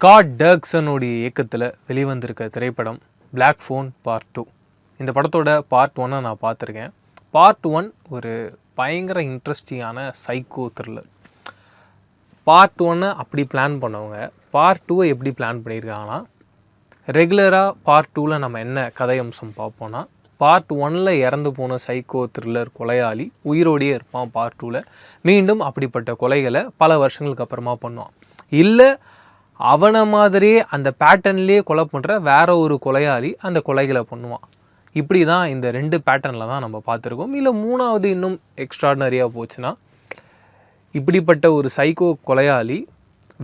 Scott டர்க்சனுடைய இயக்கத்தில் வெளிவந்திருக்க திரைப்படம் black phone part two இந்த படத்தோட பார்ட் ஒன்னை நான் பார்த்துருக்கேன். பார்ட் ஒன் ஒரு பயங்கர இன்ட்ரெஸ்டிங்கான சைக்கோ த்ரில்லர் பார்ட் ஒன்னை அப்படி பிளான் பண்ணவங்க பார்ட் டூவை எப்படி பிளான் பண்ணியிருக்காங்கன்னா ரெகுலராக பார்ட் டூவில் நம்ம என்ன கதை அம்சம் பார்ப்போன்னா பார்ட் ஒனில் இறந்து போன சைக்கோ த்ரில்லர் கொலையாளி உயிரோடையே இருப்பான் பார்ட் டூவில் மீண்டும் அப்படிப்பட்ட கொலைகளை பல வருஷங்களுக்கு அப்புறமா பண்ணுவான். இல்லை அவனை மாதிரியே அந்த பேட்டர்ன்லேயே கொலை பண்ணுற வேற ஒரு கொலையாளி அந்த கொலைகளை பண்ணுவான். இப்படி தான் இந்த ரெண்டு பேட்டர்னில் தான் நம்ம பார்த்துருக்கோம். இல்லை மூணாவது இன்னும் எக்ஸ்ட்ராடினரியாக போச்சுன்னா இப்படிப்பட்ட ஒரு சைக்கோ கொலையாளி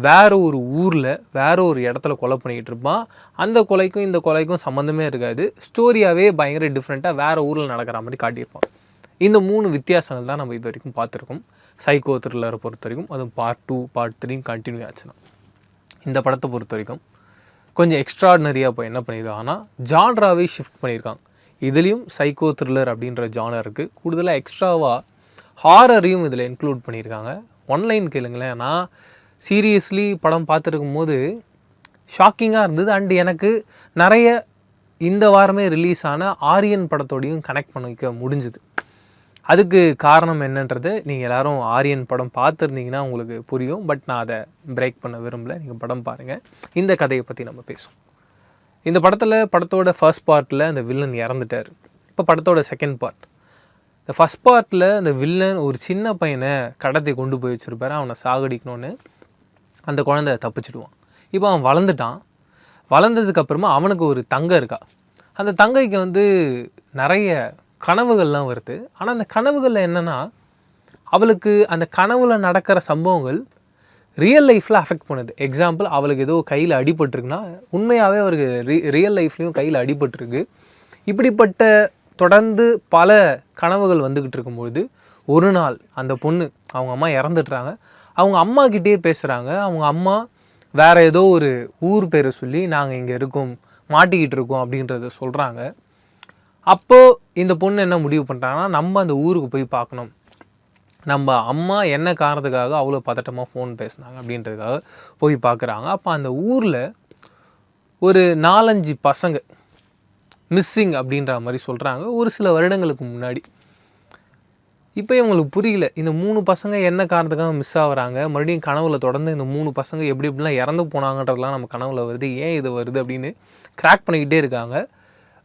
வேற ஒரு ஊரில் வேற ஒரு இடத்துல கொலை பண்ணிக்கிட்டு இருப்பான். அந்த கொலைக்கும் இந்த கொலைக்கும் சம்மந்தமே இருக்காது. ஸ்டோரியாகவே பயங்கர டிஃப்ரெண்ட்டாக வேறு ஊரில் நடக்கிற மாதிரி காட்டியிருப்பான். இந்த மூணு வித்தியாசங்கள் தான் நம்ம இது வரைக்கும் பார்த்துருக்கோம். சைக்கோ த்ரில்லரை பொறுத்த வரைக்கும். அதுவும் part two part three continue ஆச்சுன்னா. இந்த படத்தை பொறுத்த வரைக்கும் கொஞ்சம் எக்ஸ்ட்ராடினரியாக இப்போ என்ன பண்ணியிருக்காங்கன்னா ஜான்ராவே ஷிஃப்ட் பண்ணியிருக்காங்க இதுலேயும் சைக்கோ த்ரில்லர் அப்படின்ற ஜானர் இருக்குது கூடுதலாக எக்ஸ்ட்ராவாக ஹாரரையும் இதில் இன்க்ளூட் பண்ணியிருக்காங்க ஒன்லைன் கேளுங்களேன். நான் சீரியஸ்லி படம் பார்த்துருக்கும் போது ஷாக்கிங்காக இருந்தது. அண்ட் எனக்கு நிறைய இந்த வாரமே ரிலீஸ் ஆன ஆரியன் படத்தோடையும் கனெக்ட் பண்ணிக்க முடிஞ்சுது. அதுக்கு காரணம் என்னன்றது நீங்கள் எல்லோரும் ஆரியன் படம் பார்த்துருந்தீங்கன்னா உங்களுக்கு புரியும். பட் நான் அதை பிரேக் பண்ண விரும்பல. நீங்கள் படம் பாருங்கள் இந்த கதையை பற்றி நம்ம பேசுவோம். இந்த படத்தில் படத்தோட ஃபர்ஸ்ட் பார்ட்டில் அந்த வில்லன் இறந்துட்டார். இப்போ படத்தோட செகண்ட் பார்ட் இந்த ஃபஸ்ட் பார்ட்டில் அந்த வில்லன் ஒரு சின்ன பையனை கடத்தி கொண்டு போய் வச்சுருப்பாரு. அவனை சாகடிக்கணும்னு. அந்த குழந்தை தப்பிச்சிடுவான். இப்போ அவன் வளர்ந்துட்டான். வளர்ந்ததுக்கு அப்புறமா அவனுக்கு ஒரு தங்கை இருக்கா. அந்த தங்கைக்கு வந்து நிறைய கனவுகள்லாம் வருது. ஆனால் அந்த கனவுகளில் என்னென்னா அவளுக்கு அந்த கனவுல நடக்கிற சம்பவங்கள் ரியல் லைஃப்பில் அஃபெக்ட் பண்ணுது. எக்ஸாம்பிள் அவளுக்கு ஏதோ கையில் அடிபட்டுருக்குன்னா உண்மையாகவே அவருக்கு ரி ரியல் லைஃப்லேயும் கையில் அடிபட்டுருக்கு. இப்படிப்பட்ட தொடர்ந்து பல கனவுகள் வந்துக்கிட்டு இருக்கும்பொழுது ஒரு நாள் அந்த பொண்ணு அவங்க அம்மா இறந்துடுறாங்க. அவங்க அம்மாக்கிட்டே பேசுகிறாங்க அவங்க அம்மா வேறு ஏதோ ஒரு ஊர் பேரை சொல்லி நாங்கள் இங்கே இருக்கோம் மாட்டிக்கிட்டு இருக்கோம் அப்படின்றத சொல்கிறாங்க அப்போது இந்த பொண்ணு என்ன முடிவு பண்ணுறாங்கன்னா நம்ம அந்த ஊருக்கு போய் பார்க்கணும். நம்ம அம்மா என்ன காரணத்துக்காக அவ்வளோ பதட்டமாக ஃபோன் பேசுனாங்க அப்படின்றதுக்காக போய் பார்க்குறாங்க. அப்போ அந்த ஊரில் ஒரு நாலஞ்சு பசங்க மிஸ்ஸிங் அப்படின்ற மாதிரி சொல்கிறாங்க ஒரு சில வருடங்களுக்கு முன்னாடி. இப்போ இவங்களுக்கு புரியல இந்த மூணு பசங்க என்ன காரணத்துக்காக மிஸ் ஆகுறாங்க? மறுபடியும் கனவுல தொடர்ந்து இந்த மூணு பசங்க எப்படி எப்படிலாம் இறந்து போனாங்கன்றதெல்லாம் நம்ம கனவுல வருது. ஏன் இது வருது அப்படின்னு கிராக் பண்ணிக்கிட்டே இருக்காங்க.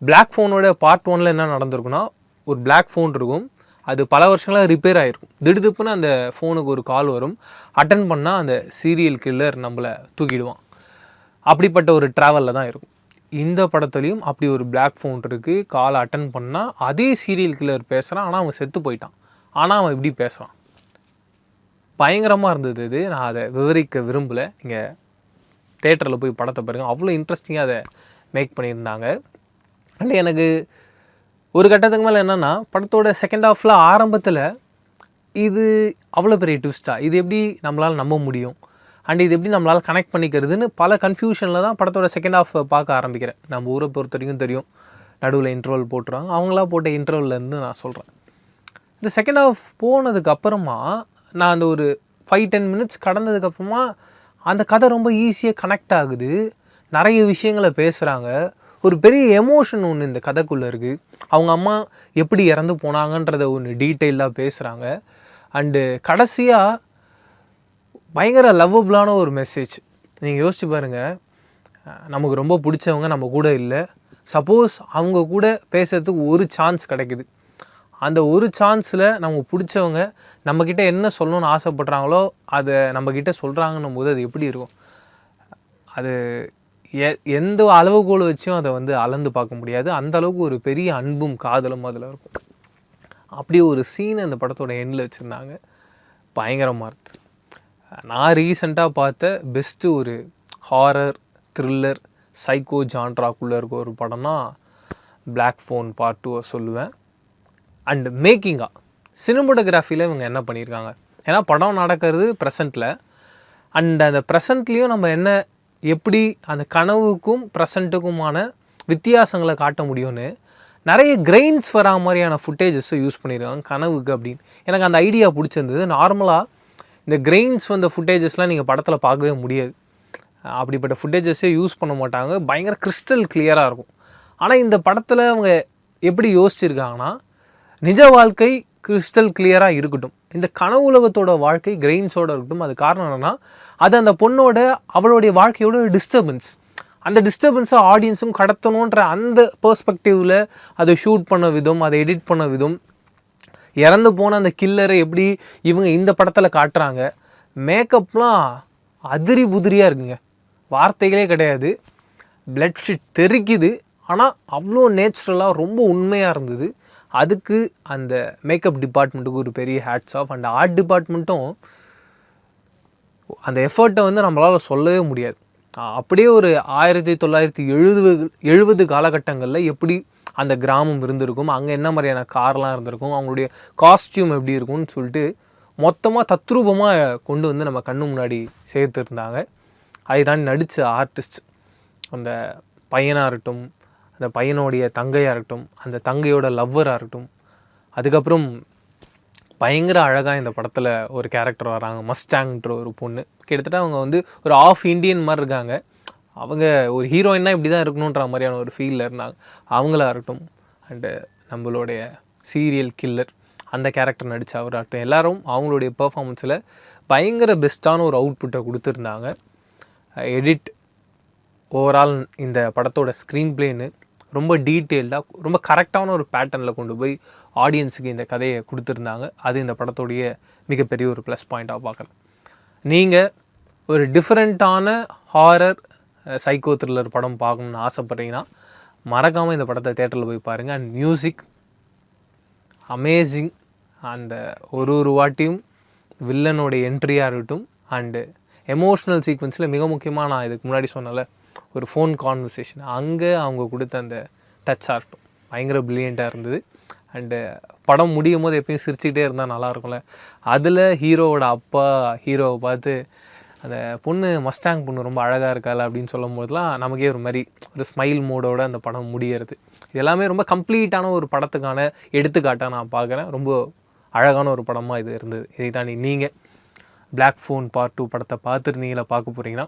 பிளாக் ஃபோனோட பார்ட் ஒனில் என்ன நடந்திருக்குன்னா ஒரு பிளாக் ஃபோன் இருக்கும். அது பல வருஷங்களாக ரிப்பேர் ஆகிருக்கும் திடுதுப்புன்னு அந்த ஃபோனுக்கு ஒரு கால் வரும். அட்டன் பண்ணால் அந்த சீரியல் கில்லர் நம்மளை தூக்கிடுவான். அப்படிப்பட்ட ஒரு ட்ராவலில் தான் இருக்கும். இந்த படத்துலேயும் அப்படி ஒரு பிளாக் ஃபோன் இருக்குது காலை அட்டன் பண்ணால் அதே சீரியல் கில்லர் பேசுகிறான் ஆனால் அவன் செத்து போயிட்டான். ஆனால் அவன் இப்படி பேசுகிறான் பயங்கரமாக இருந்தது இது. நான் அதை விவரிக்க விரும்பலை. நீங்கள் தேட்டரில் போய் படத்தை பாருங்கள் அவ்வளோ இன்ட்ரெஸ்டிங்காக அதை மேக் பண்ணியிருந்தாங்க. அண்ட் எனக்கு ஒரு கட்டத்துக்கு மேலே என்னென்னா படத்தோட செகண்ட் ஹாஃபில் ஆரம்பத்தில் இது அவ்வளோ பெரிய ட்விஸ்டா இது எப்படி நம்மளால் நம்ப முடியும்? அண்ட் இது எப்படி நம்மளால் கனெக்ட் பண்ணிக்கிறதுன்னு பல கன்ஃபியூஷனில் தான் படத்தோட செகண்ட் ஹாஃப் பார்க்க ஆரம்பிக்கிறேன். நம்ம ஊரை பொறுத்த வரைக்கும் தெரியும். நடுவில் இன்டர்வல் போட்டுருவாங்க அவங்களா போட்ட இன்டர்வல்லேருந்து நான் சொல்கிறேன் இந்த செகண்ட் ஹாஃப் போனதுக்கு அப்புறமா நான் அந்த ஒரு ஃபைவ் டென் மினிட்ஸ் கடந்ததுக்கப்புறமா அந்த கதை ரொம்ப ஈஸியாக கனெக்ட் ஆகுது. நிறைய விஷயங்களை பேசுகிறாங்க ஒரு பெரிய எமோஷன் ஒன்று இந்த கதைக்குள்ளே இருக்குது அவங்க அம்மா எப்படி இறந்து போனாங்கன்றத ஒன்று டீட்டெயிலாக பேசுகிறாங்க அண்டு கடைசியாக பயங்கர லவ்வபுளான ஒரு மெசேஜ் நீங்கள் யோசிச்சு பாருங்கள் நமக்கு ரொம்ப பிடிச்சவங்க நம்ம கூட இல்லை. சப்போஸ் அவங்க கூட பேசுகிறதுக்கு ஒரு சான்ஸ் கிடைக்குது. அந்த ஒரு சான்ஸில் நமக்கு பிடிச்சவங்க நம்மக்கிட்ட என்ன சொல்லணும்னு ஆசைப்பட்றாங்களோ அதை நம்மக்கிட்ட சொல்கிறாங்கன்னும் போது அது எப்படி இருக்கும்? அது எ எந்த அளவுகோல் வச்சும் அதை வந்து அளந்து பார்க்க முடியாது. அந்த அளவுக்கு ஒரு பெரிய அன்பும் காதலும் அதில் இருக்கும். அப்படி ஒரு சீன் அந்த படத்தோட எண்டில் வச்சுருந்தாங்க. பயங்கரமாக இருந்தது நான் ரீசெண்டாக பார்த்த பெஸ்ட்டு ஒரு ஹாரர் த்ரில்லர் சைக்கோ ஜான்ட்ராக்குள்ளே இருக்க ஒரு படம்னா பிளாக் ஃபோன் பார்ட் டூவை சொல்லுவேன். அண்டு மேக்கிங்காக சினிமோட்டோகிராஃபியில் இவங்க என்ன பண்ணியிருக்காங்க? ஏன்னா படம் நடக்கிறது ப்ரெசண்ட்டில் அண்ட் அந்த ப்ரெசண்ட்லேயும் நம்ம என்ன எப்படி அந்த கனவுக்கும் ப்ரெசண்ட்டுக்குமான வித்தியாசங்களை காட்ட முடியும்னு நிறைய கிரெயின்ஸ் வரா மாதிரியான ஃபுட்டேஜஸை யூஸ் பண்ணியிருக்காங்க கனவுக்கு அப்படின்னு. எனக்கு அந்த ஐடியா பிடிச்சிருந்தது. நார்மலாக இந்த கிரெயின்ஸ் வந்த ஃபுட்டேஜஸ்லாம் நீங்கள் படத்தில் பார்க்கவே முடியாது. அப்படிப்பட்ட ஃபுட்டேஜஸே யூஸ் பண்ண மாட்டாங்க. பயங்கர கிறிஸ்டல் கிளியராக இருக்கும். ஆனால் இந்த படத்தில் அவங்க எப்படி யோசிச்சிருக்காங்கன்னா நிஜ வாழ்க்கை கிறிஸ்டல் கிளியராக இருக்கட்டும். இந்த கனவு உலகத்தோட வாழ்க்கை கிரெயின்ஸோட இருக்கட்டும் அது காரணம் என்னென்னா அது அந்த பொண்ணோட அவளுடைய வாழ்க்கையோட டிஸ்டர்பன்ஸ் அந்த டிஸ்டர்பன்ஸை ஆடியன்ஸும் கடத்தணுன்ற அந்த பெர்ஸ்பெக்டிவில் அதை ஷூட் பண்ண விதம் அதை எடிட் பண்ண விதம் இறந்து போன அந்த கில்லரை எப்படி இவங்க இந்த படத்தில் காட்டுறாங்க மேக்கப்லாம் அதிரி புதிரியாக இருக்குங்க. வார்த்தைகளே கிடையாது. பிளட் ஷீட் தெரிக்குது. ஆனால் அவ்வளோ நேச்சுரலாக ரொம்ப உண்மையாக இருந்தது. அதுக்கு அந்த மேக்கப் டிபார்ட்மெண்ட்டுக்கு ஒரு பெரிய ஹேட்ஸ் ஆஃப் அண்ட் ஆர்ட் டிபார்ட்மெண்ட்டும் அந்த எஃபர்ட்டை வந்து நம்மளால் சொல்லவே முடியாது. அப்படியே ஒரு ஆயிரத்தி தொள்ளாயிரத்தி எழுபது எழுபது காலகட்டங்களில் எப்படி அந்த கிராமம் இருந்திருக்கும் அங்கே என்ன மாதிரியான கார்லாம் இருந்திருக்கும் அவங்களுடைய காஸ்டியூம் எப்படி இருக்கும்னு சொல்லிட்டு மொத்தமாக தத்ரூபமாக கொண்டு வந்து நம்ம கண்ணு முன்னாடி சேர்த்துருந்தாங்க. அதை நடித்த ஆர்டிஸ்ட் அந்த பையனாக இருக்கட்டும் அந்த பையனுடைய தங்கையாக இருக்கட்டும் அந்த தங்கையோட லவ்வராக இருக்கட்டும் அதுக்கப்புறம் பயங்கர அழகாக இந்த படத்தில் ஒரு கேரக்டர் வராங்க. மஸ்டாங்ன்ற ஒரு பொண்ணு. கிட்டத்தட்ட அவங்க வந்து ஒரு ஆஃப் இண்டியன் மாதிரி இருக்காங்க. அவங்க ஒரு ஹீரோயின்னா இப்படி தான் இருக்கணுன்ற மாதிரியான ஒரு ஃபீலில் இருந்தாங்க. அவங்களா இருக்கட்டும் அண்டு நம்மளுடைய சீரியல் கில்லர் அந்த கேரக்டர் நடித்த அவராகட்டும் எல்லோரும் அவங்களுடைய பெர்ஃபார்மன்ஸில் பயங்கர பெஸ்ட்டான ஒரு அவுட்புட்டை கொடுத்துருந்தாங்க. எடிட் ஓவரால் இந்த படத்தோட ஸ்க்ரீன் பிளேன்னு ரொம்ப டீட்டெயில்டாக ரொம்ப கரெக்டான ஒரு பேட்டர்னில் கொண்டு போய் ஆடியன்ஸுக்கு இந்த கதையை கொடுத்துருந்தாங்க. அது இந்த படத்தோடைய மிகப்பெரிய ஒரு ப்ளஸ் பாயிண்ட்டாக பார்க்கலாம். நீங்கள் ஒரு டிஃப்ரெண்ட்டான ஹாரர் சைக்கோ த்ரில்லர் படம் பார்க்கணுன்னு ஆசைப்பட்றீங்கன்னா மறக்காமல் இந்த படத்தை தேட்டரில் போய் பாருங்கள் அண்ட் மியூசிக் அமேசிங் அந்த ஒரு ஒரு வாட்டியும் வில்லனோட என்ட்ரியாக இருக்கட்டும். அண்டு எமோஷ்னல் சீக்வன்ஸில் மிக முக்கியமாக நான் இதுக்கு முன்னாடி சொன்னல ஒரு ஃபோன் கான்வர்சேஷன் அங்கே அவங்க கொடுத்த அந்த டச்சாக இருக்கட்டும். பயங்கர பிரில்லியண்ட்டாக இருந்தது. அண்டு படம் முடியும் போது எப்பயும் சிரிச்சுக்கிட்டே இருந்தால் நல்லாயிருக்கும்ல அதில் ஹீரோவோட அப்பா ஹீரோவை பார்த்து அந்த பொண்ணு மஸ்டாங் பொண்ணு ரொம்ப அழகாக இருக்காள் அப்படின்னு சொல்லும் போதெல்லாம் நமக்கே ஒரு மாதிரி ஒரு ஸ்மைல் மூடோட அந்த படம் முடியறது. இது எல்லாமே ரொம்ப கம்ப்ளீட்டான ஒரு படத்துக்கான எடுத்துக்காட்டாக நான் பார்க்குறேன். ரொம்ப அழகான ஒரு படமாக இது இருந்தது. இதை தாண்டி நீங்கள் பிளாக் ஃபோன் பார்ட் டூ படத்தை பார்த்துருந்தீங்களா பார்க்க போகிறீங்கன்னா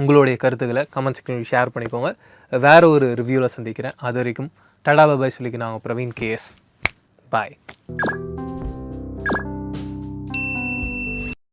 உங்களுடைய கருத்துக்களை கமெண்ட் செக்ஷனில் ஷேர் பண்ணிக்கோங்க. வேற ஒரு ரிவ்யூவில் சந்திக்கிறேன். அது வரைக்கும் டடா பாய் சொல்லிக்கு நாங்கள் பிரவீன் கேஎஸ் பாய்